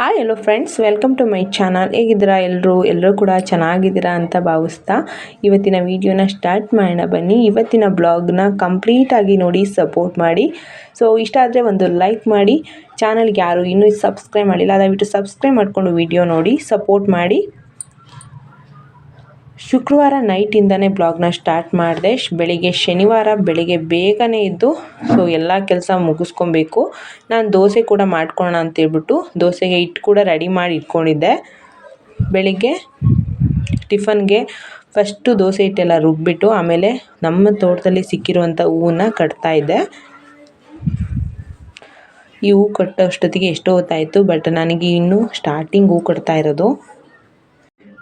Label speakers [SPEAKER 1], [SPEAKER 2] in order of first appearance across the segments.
[SPEAKER 1] Hi hello friends welcome to my channel ಹೇಗಿದ್ದೀರಾ ಎಲ್ಲರೂ ಎಲ್ಲರೂ ಕೂಡ ಚೆನ್ನಾಗಿದ್ದೀರಾ ಅಂತ ಭಾವಿಸ್ತಾ ಇವತ್ತಿನ ವಿಡಿಯೋನ ಸ್ಟಾರ್ಟ್ ಮಾಡೋಣ ಬನ್ನಿ. ಇವತ್ತಿನ ಬ್ಲಾಗ್ನ ಕಂಪ್ಲೀಟಾಗಿ ನೋಡಿ ಸಪೋರ್ಟ್ ಮಾಡಿ. ಸೊ ಇಷ್ಟ ಆದರೆ ಒಂದು ಲೈಕ್ ಮಾಡಿ. ಚಾನಲ್ಗೆ ಯಾರು ಇನ್ನೂ ಸಬ್ಸ್ಕ್ರೈಬ್ ಮಾಡಿಲ್ಲ, ದಯವಿಟ್ಟು ಸಬ್ಸ್ಕ್ರೈಬ್ ಮಾಡಿಕೊಂಡು ವಿಡಿಯೋ ನೋಡಿ ಸಪೋರ್ಟ್ ಮಾಡಿ. ಶುಕ್ರವಾರ ನೈಟಿಂದನೇ ಬ್ಲಾಗ್ನ ಸ್ಟಾರ್ಟ್ ಮಾಡಿದೆ. ಬೆಳಿಗ್ಗೆ ಶನಿವಾರ ಬೆಳಿಗ್ಗೆ ಬೇಗನೆ ಇದ್ದು ಸೊ ಎಲ್ಲ ಕೆಲಸ ಮುಗಿಸ್ಕೊಬೇಕು. ನಾನು ದೋಸೆ ಕೂಡ ಮಾಡ್ಕೊಳ್ಳೋಣ ಅಂತೇಳ್ಬಿಟ್ಟು ದೋಸೆಗೆ ಹಿಟ್ಟು ಕೂಡ ರೆಡಿ ಮಾಡಿ ಇಟ್ಕೊಂಡಿದ್ದೆ. ಬೆಳಿಗ್ಗೆ ಟಿಫನ್ಗೆ ಫಸ್ಟು ದೋಸೆ ಹಿಟ್ಟೆಲ್ಲ ರುಬ್ಬಿಟ್ಟು, ಆಮೇಲೆ ನಮ್ಮ ತೋಟದಲ್ಲಿ ಸಿಕ್ಕಿರುವಂಥ ಹೂವನ್ನ ಕಟ್ತಾಯಿದ್ದೆ ಈ ಹೂ ಕಟ್ಟೋ ಅಷ್ಟೊತ್ತಿಗೆ ಎಷ್ಟೋ ಹೊತ್ತಾಯಿತು ಬಟ್ ನನಗೆ ಇನ್ನೂ ಸ್ಟಾರ್ಟಿಂಗ್ ಹೂ ಕಟ್ತಾ ಇರೋದು.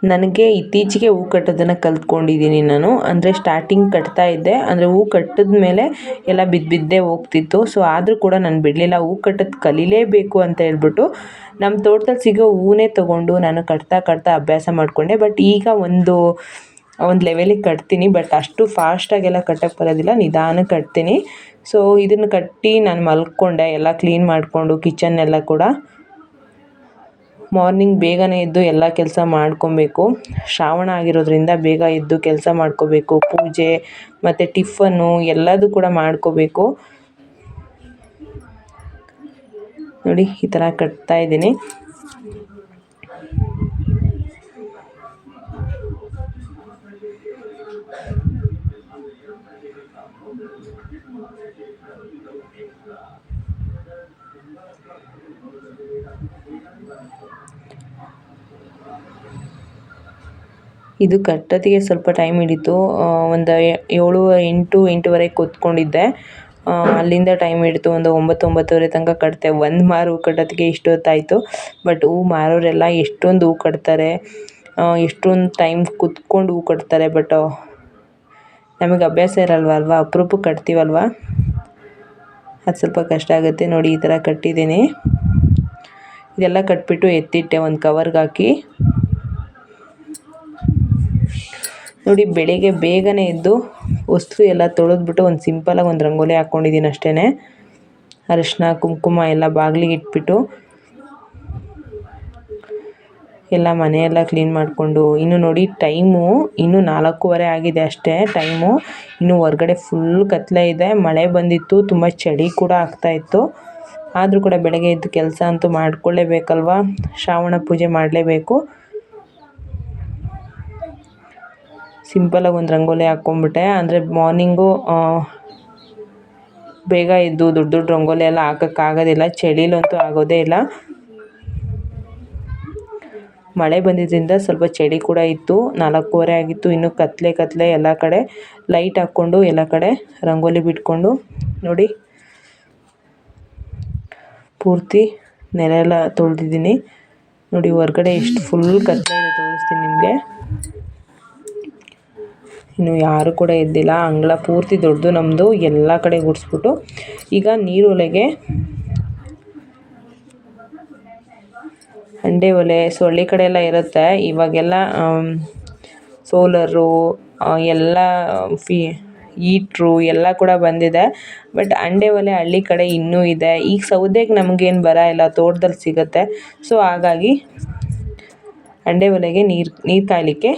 [SPEAKER 1] ನನಗೆ ಇತ್ತೀಚೆಗೆ ಹೂ ಕಟ್ಟೋದನ್ನು ಕಲ್ತ್ಕೊಂಡಿದ್ದೀನಿ ನಾನು. ಅಂದರೆ ಸ್ಟಾರ್ಟಿಂಗ್ ಕಟ್ತಾ ಇದ್ದೆ. ಅಂದರೆ ಹೂ ಕಟ್ಟಿದ ಮೇಲೆ ಎಲ್ಲ ಬಿದ್ದು ಬಿದ್ದೇ ಹೋಗ್ತಿತ್ತು. ಸೊ ಆದರೂ ಕೂಡ ನಾನು ಬಿಡಲಿಲ್ಲ. ಹೂ ಕಟ್ಟೋದು ಕಲೀಲೇಬೇಕು ಅಂತ ಹೇಳ್ಬಿಟ್ಟು ನಮ್ಮ ತೋಟದಲ್ಲಿ ಸಿಗೋ ಹೂವನ್ನೇ ತೊಗೊಂಡು ನಾನು ಕಟ್ತಾ ಕಟ್ತಾ ಅಭ್ಯಾಸ ಮಾಡಿಕೊಂಡೆ. ಬಟ್ ಈಗ ಒಂದು ಒಂದು ಲೆವೆಲಿಗೆ ಕಟ್ತೀನಿ. ಬಟ್ ಅಷ್ಟು ಫಾಸ್ಟಾಗೆಲ್ಲ ಕಟ್ಟಕ್ಕೆ ಬರೋದಿಲ್ಲ. ನಿಧಾನಕ್ಕೆ ಕಟ್ತೀನಿ. ಸೊ ಇದನ್ನು ಕಟ್ಟಿ ನಾನು ಮಲ್ಕೊಂಡೆ. ಎಲ್ಲ ಕ್ಲೀನ್ ಮಾಡಿಕೊಂಡು ಕಿಚನ್ನೆಲ್ಲ ಕೂಡ. ಮಾರ್ನಿಂಗ್ ಬೇಗನೆ ಎದ್ದು ಎಲ್ಲ ಕೆಲಸ ಮಾಡ್ಕೊಬೇಕು. ಶ್ರಾವಣ ಆಗಿರೋದ್ರಿಂದ ಬೇಗ ಎದ್ದು ಕೆಲಸ ಮಾಡ್ಕೋಬೇಕು. ಪೂಜೆ ಮತ್ತು ಟಿಫನ್ನು ಎಲ್ಲದೂ ಕೂಡ ಮಾಡ್ಕೋಬೇಕು. ನೋಡಿ, ಈ ಥರ ಕಟ್ತಾ ಇದ್ದೀನಿ. ಇದು ಕಟ್ಟತ್ತಿಗೆ ಸ್ವಲ್ಪ ಟೈಮ್ ಹಿಡಿತು. ಒಂದು ಏಳು, ಎಂಟು, ಎಂಟುವರೆಗೆ ಕೂತ್ಕೊಂಡಿದ್ದೆ. ಅಲ್ಲಿಂದ ಟೈಮ್ ಹಿಡಿತು ಒಂದು ಒಂಬತ್ತು ಒಂಬತ್ತುವರೆ ತನಕ ಕಟ್ತೆ ಒಂದು ಮಾರು ಹೂ ಕಟ್ಟೋದಕ್ಕೆ ಇಷ್ಟೊತ್ತಾಯಿತು. ಬಟ್ ಹೂ ಮಾರೋರೆಲ್ಲ ಎಷ್ಟೊಂದು ಹೂ ಕಟ್ತಾರೆ. ಎಷ್ಟೊಂದು ಟೈಮ್ ಕುತ್ಕೊಂಡು ಹೂ ಕಟ್ತಾರೆ. ಬಟ್ ನಮಗೆ ಅಭ್ಯಾಸ ಇರಲ್ವ ಅಲ್ವಾ? ಅಪರೂಪಕ್ಕೆ ಕಟ್ತೀವಲ್ವ? ಅದು ಸ್ವಲ್ಪ ಕಷ್ಟ ಆಗುತ್ತೆ ನೋಡಿ ಈ ಥರ ಕಟ್ಟಿದ್ದೀನಿ. ಇದೆಲ್ಲ ಕಟ್ಬಿಟ್ಟು ಎತ್ತಿಟ್ಟೆ ಒಂದು ಕವರ್ಗೆ ಹಾಕಿ. ನೋಡಿ ಬೆಳಿಗ್ಗೆ ಬೇಗನೆ ಎದ್ದು ವಸ್ತು ಎಲ್ಲ ತೊಳೆದ್ಬಿಟ್ಟು ಒಂದು ಸಿಂಪಲಾಗಿ ಒಂದು ರಂಗೋಲಿ ಹಾಕ್ಕೊಂಡಿದ್ದೀನಿ ಅಷ್ಟೇ ಅರಿಶಿನ, ಕುಂಕುಮ ಎಲ್ಲ ಬಾಗಿಲಿಗೆ ಇಟ್ಬಿಟ್ಟು ಎಲ್ಲ ಮನೆಯೆಲ್ಲ ಕ್ಲೀನ್ ಮಾಡಿಕೊಂಡು, ಇನ್ನು ನೋಡಿ ಟೈಮು ಇನ್ನೂ ನಾಲ್ಕೂವರೆ ಆಗಿದೆ ಅಷ್ಟೇ ಟೈಮು. ಇನ್ನು ಹೊರಗಡೆ ಫುಲ್ ಕತ್ತಲೆ ಇದೆ, ಮಳೆ ಬಂದಿತ್ತು, ತುಂಬ ಚಳಿ ಕೂಡ ಆಗ್ತಾಯಿತ್ತು ಆದರೂ ಕೂಡ ಬೆಳಗ್ಗೆ ಎದ್ದು ಕೆಲಸ ಅಂತೂ ಮಾಡ್ಕೊಳ್ಳೇಬೇಕಲ್ವ? ಶ್ರಾವಣ ಪೂಜೆ ಮಾಡಲೇಬೇಕು. ಸಿಂಪಲಾಗಿ ಒಂದು ರಂಗೋಲಿ ಹಾಕ್ಕೊಂಬಿಟ್ಟೆ ಅಂದರೆ ಮಾರ್ನಿಂಗು ಬೇಗ ಎದ್ದು ದೊಡ್ಡ ದೊಡ್ಡ ರಂಗೋಲಿ ಎಲ್ಲ ಹಾಕೋಕ್ಕಾಗೋದಿಲ್ಲ ಚಳಿಲಂತೂ ಆಗೋದೇ ಇಲ್ಲ. ಮಳೆ ಬಂದಿದ್ದರಿಂದ ಸ್ವಲ್ಪ ಚಳಿ ಕೂಡ ಇತ್ತು. ನಾಲ್ಕೂವರೆ ಆಗಿತ್ತು. ಇನ್ನು ಕತ್ತಲೆ ಕತ್ತಲೆ ಎಲ್ಲ ಕಡೆ ಲೈಟ್ ಹಾಕ್ಕೊಂಡು ಎಲ್ಲ ಕಡೆ ರಂಗೋಲಿ ಬಿಟ್ಕೊಂಡು ನೋಡಿ. ಪೂರ್ತಿ ನೆಲ ಎಲ್ಲ ತೊಳೆದಿದ್ದೀನಿ. ನೋಡಿ, ಹೊರ್ಗಡೆ ಎಷ್ಟು ಫುಲ್ ಕತ್ತಲೆ ಇದೆ ತೋರಿಸ್ತೀನಿ ನಿಮಗೆ. ಇನ್ನು ಯಾರು ಕೂಡ ಎದ್ದಿಲ್ಲ ಅಂಗಳ ಪೂರ್ತಿ ದೊಡ್ಡದು ನಮ್ಮದು ಎಲ್ಲ ಕಡೆ ಗುಡಿಸ್ಬಿಟ್ಟು ಈಗ ನೀರು ಒಲೆಗೆ ಹಂಡೆ ಒಲೆ ಸೊ ಹಳ್ಳಿ ಕಡೆ ಎಲ್ಲ ಇರುತ್ತೆ. ಇವಾಗೆಲ್ಲ ಸೋಲರು ಎಲ್ಲ, ಫಿ, ಈಟ್ರು ಎಲ್ಲ ಕೂಡ ಬಂದಿದೆ. ಬಟ್ ಅಂಡೆ ಒಲೆ ಹಳ್ಳಿ ಕಡೆ ಇನ್ನೂ ಇದೆ. ಈಗ ಸೌದೆಗೆ ನಮಗೇನು ಬರ ಇಲ್ಲ. ತೋಟದಲ್ಲಿ ಸಿಗುತ್ತೆ. ಸೊ, ಹಾಗಾಗಿ ಅಂಡೆ ಒಲೆಗೆ ನೀರು ನೀರು ಕಾಯಲಿಕ್ಕೆ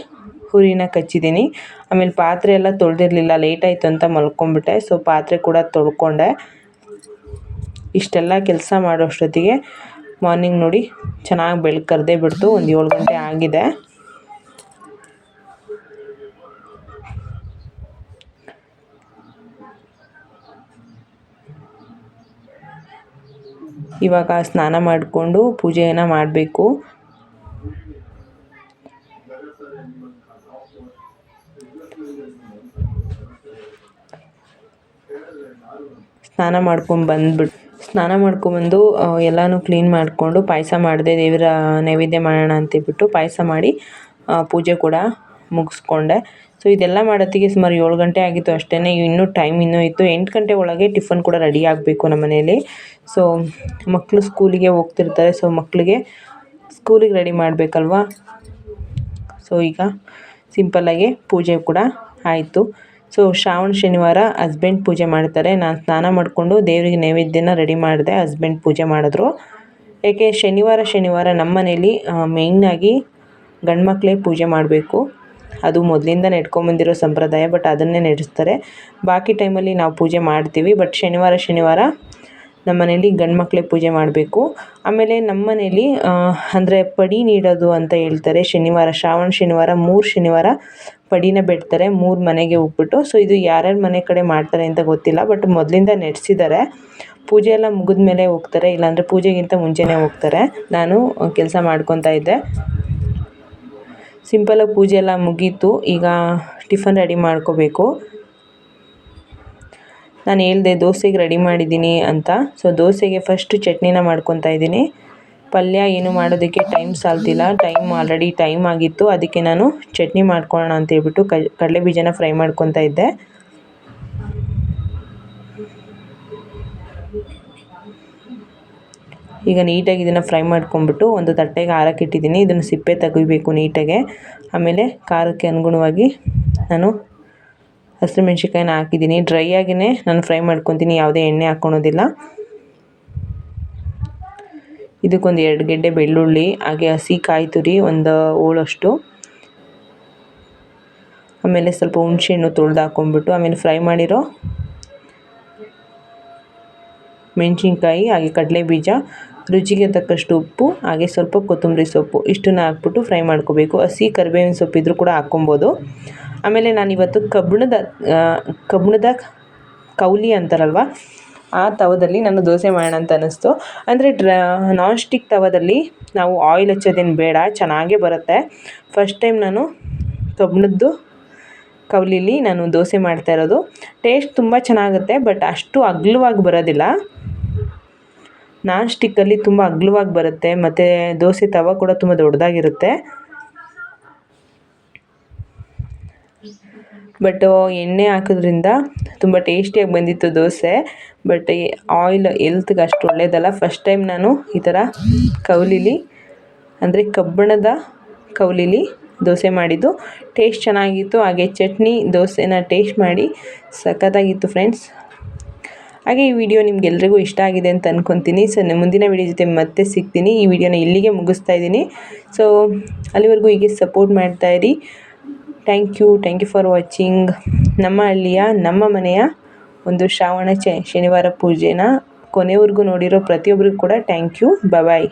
[SPEAKER 1] ಹುರಿನ ಕಚ್ಚಿದ್ದೀನಿ. ಆಮೇಲೆ ಪಾತ್ರೆ ಎಲ್ಲ ತೊಳೆದಿರಲಿಲ್ಲ ಲೇಟಾಯಿತು ಅಂತ ಮಲ್ಕೊಂಬಿಟ್ಟೆ. ಸೊ ಪಾತ್ರೆ ಕೂಡ ತೊಳ್ಕೊಂಡೆ. ಇಷ್ಟೆಲ್ಲ ಕೆಲಸ ಮಾಡೋ ಅಷ್ಟೊತ್ತಿಗೆ ಮಾರ್ನಿಂಗ್ ನೋಡಿ ಚೆನ್ನಾಗಿ ಬೆಳಕು ಕರೆದೇ ಬಿಡ್ತು. ಒಂದು ಏಳು ಗಂಟೆ ಆಗಿದೆ. ಇವಾಗ ಸ್ನಾನ ಮಾಡಿಕೊಂಡು ಪೂಜೆಯನ್ನು ಮಾಡಬೇಕು. ಸ್ನಾನ ಮಾಡ್ಕೊಂಡು ಬಂದ್ಬಿಟ್ಟು ಸ್ನಾನ ಮಾಡ್ಕೊಂಬಂದು ಎಲ್ಲನೂ ಕ್ಲೀನ್ ಮಾಡಿಕೊಂಡು ಪಾಯಸ ಮಾಡಿದೆ, ದೇವರ ನೈವೇದ್ಯ ಮಾಡೋಣ ಅಂತೇಳ್ಬಿಟ್ಟು ಪಾಯಸ ಮಾಡಿ ಪೂಜೆ ಕೂಡ ಮುಗಿಸ್ಕೊಂಡೆ. ಸೊ ಇದೆಲ್ಲ ಮಾಡೋತ್ತಿಗೆ ಸುಮಾರು ಏಳು ಗಂಟೆ ಆಗಿತ್ತು ಅಷ್ಟೇ ಇನ್ನೂ ಟೈಮ್ ಇನ್ನೂ ಇತ್ತು. ಎಂಟು ಗಂಟೆ ಒಳಗೆ ಟಿಫನ್ ಕೂಡ ರೆಡಿ ಆಗಬೇಕು ನಮ್ಮ ಮನೆಯಲ್ಲಿ. ಸೊ ಮಕ್ಕಳು ಸ್ಕೂಲಿಗೆ ಹೋಗ್ತಿರ್ತಾರೆ ಸೊ ಮಕ್ಕಳಿಗೆ ಸ್ಕೂಲಿಗೆ ರೆಡಿ ಮಾಡಬೇಕಲ್ವಾ? ಸೊ ಈಗ ಸಿಂಪಲ್ಲಾಗಿ ಪೂಜೆ ಕೂಡ ಆಯಿತು. ಸೊ ಶ್ರಾವಣ, ಶನಿವಾರ ಹಸ್ಬೆಂಡ್ ಪೂಜೆ ಮಾಡ್ತಾರೆ. ನಾನು ಸ್ನಾನ ಮಾಡಿಕೊಂಡು ದೇವರಿಗೆ ನೈವೇದ್ಯನ ರೆಡಿ ಮಾಡಿದೆ ಹಸ್ಬೆಂಡ್ ಪೂಜೆ ಮಾಡಿದ್ರು. ಏಕೆ ಶನಿವಾರ ಶನಿವಾರ ನಮ್ಮ ಮನೇಲಿ ಮೇಯ್ನಾಗಿ ಗಂಡು ಮಕ್ಕಳೇ ಪೂಜೆ ಮಾಡಬೇಕು. ಅದು ಮೊದಲಿಂದ ನೆಡ್ಕೊಂಬಂದಿರೋ ಸಂಪ್ರದಾಯ ಬಟ್ ಅದನ್ನೇ ನಡೆಸ್ತಾರೆ. ಬಾಕಿ ಟೈಮಲ್ಲಿ ನಾವು ಪೂಜೆ ಮಾಡ್ತೀವಿ ಬಟ್ ಶನಿವಾರ ಶನಿವಾರ ನಮ್ಮ ಮನೇಲಿ ಗಂಡು ಮಕ್ಕಳೇ ಪೂಜೆ ಮಾಡಬೇಕು. ಆಮೇಲೆ ನಮ್ಮ ಮನೇಲಿ ಅಂದರೆ ಪಡಿ ನೀಡೋದು ಅಂತ ಹೇಳ್ತಾರೆ. ಶನಿವಾರ, ಶ್ರಾವಣ ಶನಿವಾರ, ಮೂರು ಶನಿವಾರ ಪಡಿನ ಬಿಡ್ತಾರೆ. ಮೂರು ಮನೆಗೆ ಹೋಗ್ಬಿಟ್ಟು. ಸೊ ಇದು ಯಾರ್ಯಾರ ಮನೆ ಕಡೆ ಮಾಡ್ತಾರೆ ಅಂತ ಗೊತ್ತಿಲ್ಲ. ಬಟ್ ಮೊದಲಿಂದ ನಡೆಸಿದ್ದಾರೆ. ಪೂಜೆ ಎಲ್ಲ ಮುಗಿದ ಮೇಲೆ ಹೋಗ್ತಾರೆ. ಇಲ್ಲಾಂದರೆ ಪೂಜೆಗಿಂತ ಮುಂಚೆನೇ ಹೋಗ್ತಾರೆ. ನಾನು ಕೆಲಸ ಮಾಡ್ಕೊತಾ ಇದ್ದೆ. ಸಿಂಪಲಾಗಿ ಪೂಜೆ ಎಲ್ಲ ಮುಗೀತು. ಈಗ ಟಿಫನ್ ರೆಡಿ ಮಾಡ್ಕೋಬೇಕು. ನಾನು ಹೇಳ್ದೆ ದೋಸೆಗೆ ರೆಡಿ ಮಾಡಿದ್ದೀನಿ ಅಂತ. ಸೊ ದೋಸೆಗೆ ಫಸ್ಟ್ ಚಟ್ನಿನ ಮಾಡ್ಕೊತಾ ಇದ್ದೀನಿ. ಪಲ್ಯ ಏನು ಮಾಡೋದಕ್ಕೆ ಟೈಮ್ ಸಾಲ್ತಿಲ್ಲ. ಟೈಮ್ ಆಲ್ರೆಡಿ ಟೈಮ್ ಆಗಿತ್ತು. ಅದಕ್ಕೆ ನಾನು ಚಟ್ನಿ ಮಾಡ್ಕೊಳ್ಳೋಣ ಅಂತ ಹೇಳ್ಬಿಟ್ಟು ಕಡಲೆ ಬೀಜನ ಫ್ರೈ ಮಾಡ್ಕೊತಾ ಇದ್ದೆ. ಈಗ ನೀಟಾಗಿ ಇದನ್ನು ಫ್ರೈ ಮಾಡ್ಕೊಂಬಿಟ್ಟು ಒಂದು ತಟ್ಟೆಗೆ ಹಾರಕ್ಕೆ ಇಟ್ಟಿದ್ದೀನಿ. ಇದನ್ನು ಸಿಪ್ಪೆ ತೆಗಿಬೇಕು ನೀಟಾಗೆ. ಆಮೇಲೆ ಖಾರಕ್ಕೆ ಅನುಗುಣವಾಗಿ ನಾನು ಹಸಿಮೆಣ್ಸಿಕಾಯಿನ ಹಾಕಿದ್ದೀನಿ. ಡ್ರೈ ಆಗಿಯೇ ನಾನು ಫ್ರೈ ಮಾಡ್ಕೊತೀನಿ. ಯಾವುದೇ ಎಣ್ಣೆ ಹಾಕ್ಕೊಳೋದಿಲ್ಲ ಇದಕ್ಕೊಂದು ಎರಡು ಗೆಡ್ಡೆ ಬೆಳ್ಳುಳ್ಳಿ, ಹಾಗೆ ಹಸಿ ಕಾಯಿ ತುರಿ, ಒಂದು ಹೋಳಷ್ಟು ಆಮೇಲೆ ಸ್ವಲ್ಪ ಹುಣಸೆಹಣ್ಣು ತೊಳೆದು ಹಾಕ್ಕೊಂಡ್ಬಿಟ್ಟು ಆಮೇಲೆ ಫ್ರೈ ಮಾಡಿರೋ ಮೆಣಸಿನ್ಕಾಯಿ, ಹಾಗೆ ಕಡಲೆ ಬೀಜ, ರುಚಿಗೆ ತಕ್ಕಷ್ಟು ಉಪ್ಪು, ಹಾಗೆ ಸ್ವಲ್ಪ ಕೊತ್ತಂಬರಿ ಸೊಪ್ಪು, ಇಷ್ಟನ್ನು ಹಾಕ್ಬಿಟ್ಟು ಫ್ರೈ ಮಾಡ್ಕೋಬೇಕು. ಹಸಿ ಕರಿಬೇವಿನ ಸೊಪ್ಪಿದ್ರೂ ಕೂಡ ಹಾಕ್ಕೊಬೋದು. ಆಮೇಲೆ ನಾನು ಇವತ್ತು ಕಬ್ಬಿಣದ ಕಬ್ಬಿಣದ ಕೌಲಿ ಅಂತಾರಲ್ವ? ಆ ತವದಲ್ಲಿ ನಾನು ದೋಸೆ ಮಾಡೋಣ ಅಂತ ಅನ್ನಿಸ್ತು. ಅಂದರೆ ಡ್ರ ನಾನ್ ಸ್ಟಿಕ್ ತವದಲ್ಲಿ ನಾವು ಆಯಿಲ್ ಹಚ್ಚೋದೇನು ಬೇಡ, ಚೆನ್ನಾಗೇ ಬರುತ್ತೆ. ಫಸ್ಟ್ ಟೈಮ್ ನಾನು ಕಬ್ಬಿಣದ್ದು ಕೌಲಿಲಿ ನಾನು ದೋಸೆ ಮಾಡ್ತಾ ಇರೋದು. ಟೇಸ್ಟ್ ತುಂಬ ಚೆನ್ನಾಗುತ್ತೆ ಬಟ್ ಅಷ್ಟು ಅಗ್ಲವಾಗಿ ಬರೋದಿಲ್ಲ. ನಾನ್ ಸ್ಟಿಕ್ಕಲ್ಲಿ ತುಂಬ ಅಗ್ಲವಾಗಿ ಬರುತ್ತೆ, ಮತ್ತು ದೋಸೆ ತವ ಕೂಡ ತುಂಬ ದೊಡ್ಡದಾಗಿರುತ್ತೆ. ಬಟ್ ಎಣ್ಣೆ ಹಾಕೋದ್ರಿಂದ ತುಂಬ ಟೇಸ್ಟಿಯಾಗಿ ಬಂದಿತ್ತು ದೋಸೆ. ಬಟ್ ಆಯಿಲ್ ಎಲ್ತ್ಗೆ ಅಷ್ಟು ಒಳ್ಳೆಯದಲ್ಲ ಫಸ್ಟ್ ಟೈಮ್ ನಾನು ಈ ಥರ ಕೌಲಿಲಿ, ಅಂದರೆ ಕಬ್ಬಣದ ಕೌಲಿಲಿ ದೋಸೆ ಮಾಡಿದ್ದು. ಟೇಸ್ಟ್ ಚೆನ್ನಾಗಿತ್ತು. ಹಾಗೆ ಚಟ್ನಿ, ದೋಸೆನ ಟೇಸ್ಟ್ ಮಾಡಿ ಸಖತ್ತಾಗಿತ್ತು ಫ್ರೆಂಡ್ಸ್ ಹಾಗೆ ಈ ವಿಡಿಯೋ ನಿಮಗೆಲ್ರಿಗೂ ಇಷ್ಟ ಆಗಿದೆ ಅಂತ ಅಂದ್ಕೊತೀನಿ ಸೊ ಮುಂದಿನ ವಿಡಿಯೋ ಜೊತೆ ಮತ್ತೆ ಸಿಗ್ತೀನಿ. ಈ ವಿಡಿಯೋನ ಇಲ್ಲಿಗೆ ಮುಗಿಸ್ತಾ ಇದ್ದೀನಿ. ಸೊ ಅಲ್ಲಿವರೆಗೂ ಹೀಗೆ support ಮಾಡ್ತಾಯಿರಿ thank you thank you for watching ನಮ್ಮ ಹಳ್ಳಿಯ, ನಮ್ಮ ಮನೆಯ ಒಂದು ಶ್ರಾವಣ ಶನಿವಾರ ಪೂಜೆನ ಕೊನೆವರೆಗೂ ನೋಡಿರೋ ಪ್ರತಿಯೊಬ್ಬರಿಗೂ ಕೂಡ ಥ್ಯಾಂಕ್ ಯು ಬಾಯ್